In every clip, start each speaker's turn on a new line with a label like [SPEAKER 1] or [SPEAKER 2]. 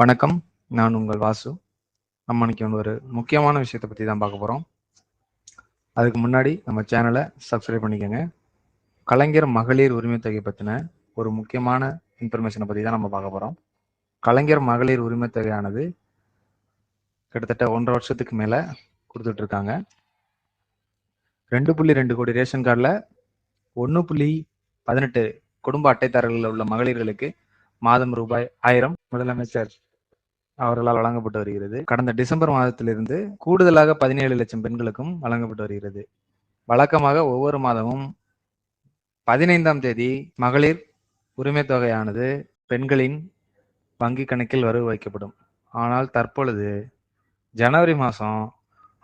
[SPEAKER 1] வணக்கம். நான் உங்கள் வாசு. நம்ம இன்னைக்கு ஒரு முக்கியமான விஷயத்தை பற்றி தான் பார்க்க போகிறோம் அதுக்கு முன்னாடி நம்ம சேனலை சப்ஸ்கிரைப் பண்ணிக்கோங்க. கலைஞர் மகளிர் உரிமை தொகை பற்றின ஒரு முக்கியமான இன்ஃபர்மேஷனை பற்றி தான் நம்ம பார்க்க போகிறோம் கலைஞர் மகளிர் உரிமை தொகையானது கிட்டத்தட்ட ஒன்றரை வருஷத்துக்கு மேலே கொடுத்துட்ருக்காங்க ரெண்டு புள்ளி ரெண்டு கோடி ரேஷன் கார்டில் ஒன்று புள்ளி பதினெட்டு குடும்ப அட்டைதாரர்களில் உள்ள மகளிர்களுக்கு மாதம் ரூபாய் ஆயிரம். முதலமைச்சர் அவர்களால் வழங்கப்பட்டு வருகிறது. கடந்த டிசம்பர் மாதத்திலிருந்து கூடுதலாக பதினேழு லட்சம் பெண்களுக்கும் வழங்கப்பட்டு வருகிறது. வழக்கமாக ஒவ்வொரு மாதமும் பதினைந்தாம் தேதி மகளிர் உரிமை தொகையானது பெண்களின் வங்கி கணக்கில் வரவு வைக்கப்படும். ஆனால் தற்பொழுது ஜனவரி மாதம்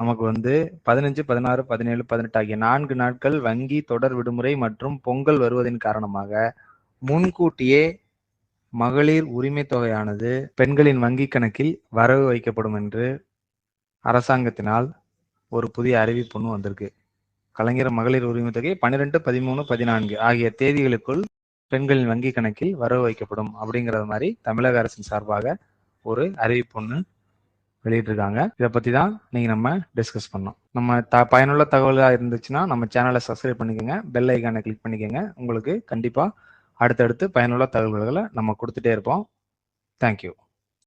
[SPEAKER 1] நமக்கு வந்து பதினஞ்சு பதினாறு பதினேழு பதினெட்டு ஆகிய நான்கு நாட்கள் வங்கி தொடர் விடுமுறை மற்றும் பொங்கல் வருவதன் காரணமாக முன்கூட்டியே மகளிர் உரிமை தொகையானது பெண்களின் வங்கி கணக்கில் வரவு வைக்கப்படும் என்று அரசாங்கத்தினால் ஒரு புதிய அறிவிப்பு ஒன்று வந்திருக்கு. கலைஞர் மகளிர் உரிமை தொகை பன்னிரெண்டு பதிமூணு பதினான்கு ஆகிய தேதிகளுக்குள் பெண்களின் வங்கி கணக்கில் வரவு வைக்கப்படும் அப்படிங்கிறது மாதிரி தமிழக அரசின் சார்பாக ஒரு அறிவிப்பு ஒன்று வெளியிட்டிருக்காங்க. இதை பற்றி தான் நீங்கள் நம்ம டிஸ்கஸ் பண்ணோம். நம்ம த பயனுள்ள தகவலாக இருந்துச்சுன்னா நம்ம சேனலை சப்ஸ்கிரைப் பண்ணிக்கோங்க. பெல் ஐக்கானை கிளிக் பண்ணிக்கோங்க. உங்களுக்கு கண்டிப்பாக அடுத்தடுத்து பயனுள்ள தகவல்களை நம்ம கொடுத்துட்டே இருப்போம். தேங்க்யூ